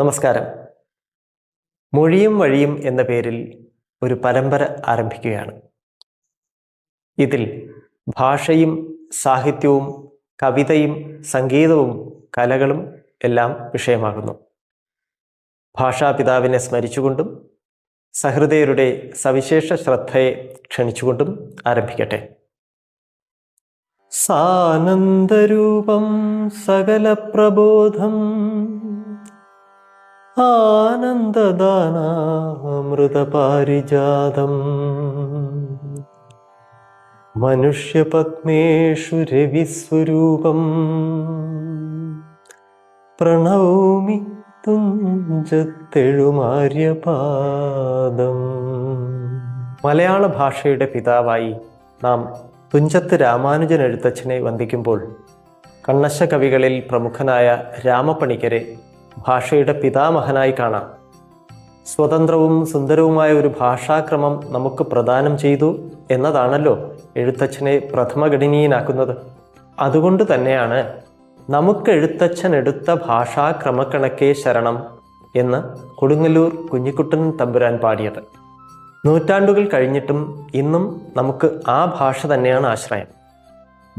നമസ്കാരം. മൊഴിയും വഴിയും എന്ന പേരിൽ ഒരു പരമ്പര ആരംഭിക്കുകയാണ്. ഇതിൽ ഭാഷയും സാഹിത്യവും കവിതയും സംഗീതവും കലകളും എല്ലാം വിഷയമാകുന്നു. ഭാഷാപിതാവിനെ സ്മരിച്ചുകൊണ്ടും സഹൃദയരുടെ സവിശേഷ ശ്രദ്ധയെ ക്ഷണിച്ചുകൊണ്ടും ആരംഭിക്കട്ടെ. സാനന്ദരൂപം സകല പ്രബോധം ആനന്ദദാനാമൃതപാരിജാതം. മനുഷ്യപത്മേഷു രവിസ്വരൂപം. പ്രണൗമി തുഞ്ചത്തെഴുമാര്യപാദം മലയാള ഭാഷയുടെ പിതാവായി നാം തുഞ്ചത്ത് രാമാനുജൻ എഴുത്തച്ഛനെ വന്ദിക്കുമ്പോൾ കണ്ണശ കവികളിൽ പ്രമുഖനായ രാമപ്പണിക്കരെ ഭാഷയുടെ പിതാമഹനായി കാണാം. സ്വതന്ത്രവും സുന്ദരവുമായ ഒരു ഭാഷാക്രമം നമുക്ക് പ്രദാനം ചെയ്തു എന്നതാണല്ലോ എഴുത്തച്ഛനെ പ്രഥമഘടനീയനാക്കുന്നത് അതുകൊണ്ട് തന്നെയാണ് നമുക്ക് എഴുത്തച്ഛൻ എടുത്ത ഭാഷാക്രമക്കണക്കേ ശരണം എന്ന് കൊടുങ്ങല്ലൂർ കുഞ്ഞിക്കുട്ടൻ തമ്പുരാൻ പാടിയത്. നൂറ്റാണ്ടുകൾ കഴിഞ്ഞിട്ടും ഇന്നും നമുക്ക് ആ ഭാഷ തന്നെയാണ് ആശ്രയം.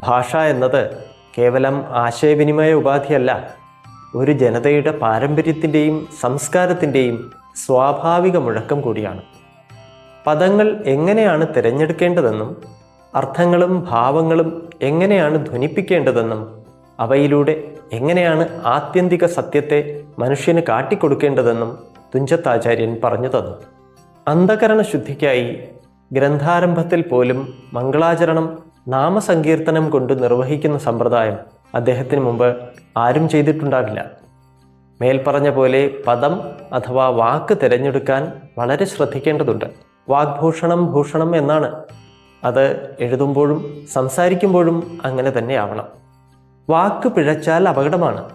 ഭാഷ എന്നത് കേവലം ആശയവിനിമയ ഉപാധിയല്ല ഒരു ജനതയുടെ പാരമ്പര്യത്തിന്റെയും സംസ്കാരത്തിന്റെയും സ്വാഭാവിക മുഴക്കം കൂടിയാണ്. പദങ്ങൾ എങ്ങനെയാണ് തിരഞ്ഞെടുക്കേണ്ടതെന്നും അർത്ഥങ്ങളും ഭാവങ്ങളും എങ്ങനെയാണ് ധ്വനിപ്പിക്കേണ്ടതെന്നും അവയിലൂടെ എങ്ങനെയാണ് ആത്യന്തിക സത്യത്തെ മനുഷ്യന് കാട്ടിക്കൊടുക്കേണ്ടതെന്നും തുഞ്ചത്താചാര്യൻ പറഞ്ഞു തന്നു. അന്ധകരണ ശുദ്ധിക്കായി ഗ്രന്ഥാരംഭത്തിൽ പോലും മംഗളാചരണം നാമസങ്കീർത്തനം കൊണ്ട് നിർവഹിക്കുന്ന സമ്പ്രദായം അദ്ദേഹത്തിന് മുമ്പ് ആരും ചെയ്തിട്ടുണ്ടാവില്ല മേൽപ്പറഞ്ഞ പോലെ പദം അഥവാ വാക്ക് തിരഞ്ഞെടുക്കാൻ വളരെ ശ്രദ്ധിക്കേണ്ടതുണ്ട്. വാഗ്ഭൂഷണം ഭൂഷണം എന്നാണ്. അത് എഴുതുമ്പോഴും സംസാരിക്കുമ്പോഴും അങ്ങനെ തന്നെ ആവണം. വാക്ക് പിഴച്ചാൽ അപകടമാണ്.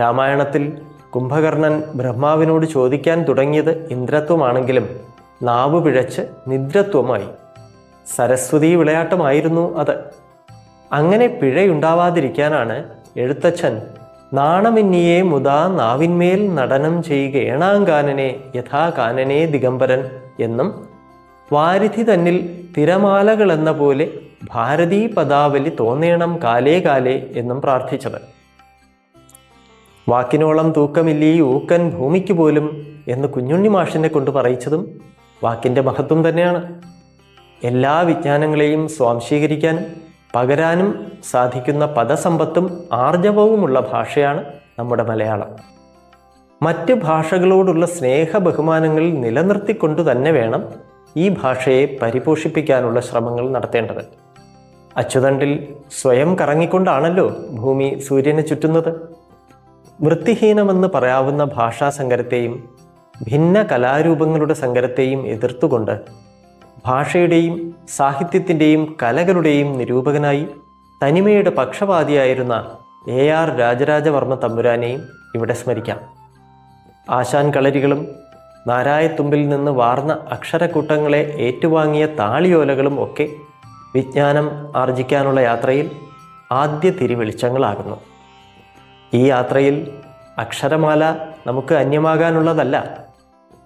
രാമായണത്തിൽ കുംഭകർണൻ ബ്രഹ്മാവിനോട് ചോദിക്കാൻ തുടങ്ങിയത് ഇന്ദ്രത്വമാണെങ്കിലും നാവ് പിഴച്ച് നിദ്രത്വമായി. സരസ്വതി വിളയാട്ടമായിരുന്നു അത്. അങ്ങനെ പിഴയുണ്ടാവാതിരിക്കാനാണ് എഴുത്തച്ഛൻ നാണമിന്നിയെ മുതാ നാവിന്മേൽ നടനം ചെയ്യുക ഏണാങ്കാനനെ യഥാകാനനെ ദിഗംബരൻ എന്നും വാരിധി തന്നിൽ തിരമാലകൾ എന്ന പോലെ ഭാരതീ പദാവലി തോന്നേണം കാലേ കാലേ എന്നും പ്രാർത്ഥിച്ചത് വാക്കിനോളം തൂക്കമില്ലീ ഊക്കൻ ഭൂമിക്ക് പോലും എന്ന് കുഞ്ഞുണ്ണി മാഷിനെ കൊണ്ട് പറയിച്ചതും വാക്കിന്റെ മഹത്വം തന്നെയാണ്. എല്ലാ വിജ്ഞാനങ്ങളെയും സ്വാംശീകരിക്കാനും പകരാനും സാധിക്കുന്ന പദസമ്പത്തും ആർജവവുമുള്ള ഭാഷയാണ് നമ്മുടെ മലയാളം. മറ്റ് ഭാഷകളോടുള്ള സ്നേഹ ബഹുമാനങ്ങളിൽ നിലനിർത്തിക്കൊണ്ടു തന്നെ വേണം ഈ ഭാഷയെ പരിപോഷിപ്പിക്കാനുള്ള ശ്രമങ്ങൾ നടത്തേണ്ടത്. അച്ചുതണ്ടിൽ സ്വയം കറങ്ങിക്കൊണ്ടാണല്ലോ ഭൂമി സൂര്യനെ ചുറ്റുന്നത്. വൃത്തിഹീനമെന്ന് പറയാവുന്ന ഭാഷാ സങ്കരത്തെയും ഭിന്ന കലാരൂപങ്ങളുടെ സങ്കരത്തെയും എതിർത്തുകൊണ്ട് ഭാഷയുടെയും സാഹിത്യത്തിന്റെയും കലകളുടെയും നിരൂപകനായി തനിമയുടെ പക്ഷപാതിയായിരുന്ന എ ആർ രാജരാജവർമ്മ തമ്പുരാനെയും ഇവിടെ സ്മരിക്കാം. ആശാൻ കളരികളും നാരായത്തുമ്പിൽ നിന്ന് വാർന്ന അക്ഷരക്കൂട്ടങ്ങളെ ഏറ്റുവാങ്ങിയ താളിയോലകളും ഒക്കെ വിജ്ഞാനം ആർജിക്കാനുള്ള യാത്രയിൽ ആദ്യ തിരിവെളിച്ചങ്ങളാകുന്നു. ഈ യാത്രയിൽ അക്ഷരമാല നമുക്ക് അന്യമാകാനുള്ളതല്ല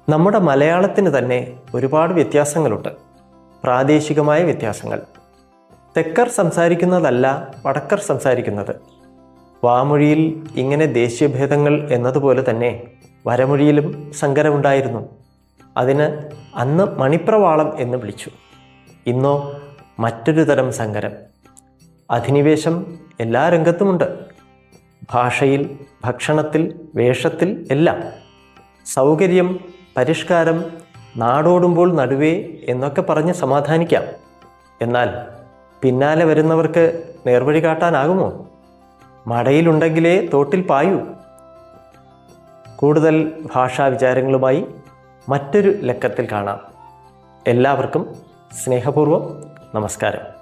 നമ്മുടെ മലയാളത്തിന് തന്നെ ഒരുപാട് വ്യത്യാസങ്ങളുണ്ട്. പ്രാദേശികമായ വ്യത്യാസങ്ങൾ. തെക്കർ സംസാരിക്കുന്നതല്ല വടക്കർ സംസാരിക്കുന്നത്. വാമൊഴിയിൽ ഇങ്ങനെ ദേശീയഭേദങ്ങൾ എന്നതുപോലെ തന്നെ വരമൊഴിയിലും സങ്കരമുണ്ടായിരുന്നു. അതിന് അന്ന് മണിപ്രവാളം എന്ന് വിളിച്ചു. ഇന്നോ മറ്റൊരു തരം സങ്കരം. അധിനിവേശം എല്ലാ രംഗത്തുമുണ്ട്. ഭാഷയിൽ ഭക്ഷണത്തിൽ വേഷത്തിൽ എല്ലാം. സൗകര്യം പരിഷ്കാരം നാടോടുമ്പോൾ നടുവേ എന്നൊക്കെ പറഞ്ഞ് സമാധാനിക്കാം. എന്നാൽ പിന്നാലെ വരുന്നവർക്ക് നേർവഴി കാട്ടാനാകുമോ? മടയിലുണ്ടെങ്കിലേ തോട്ടിൽ പായൂ. കൂടുതൽ ഭാഷാ വിചാരങ്ങളുമായി മറ്റൊരു ലക്കത്തിൽ കാണാം. എല്ലാവർക്കും സ്നേഹപൂർവം നമസ്കാരം.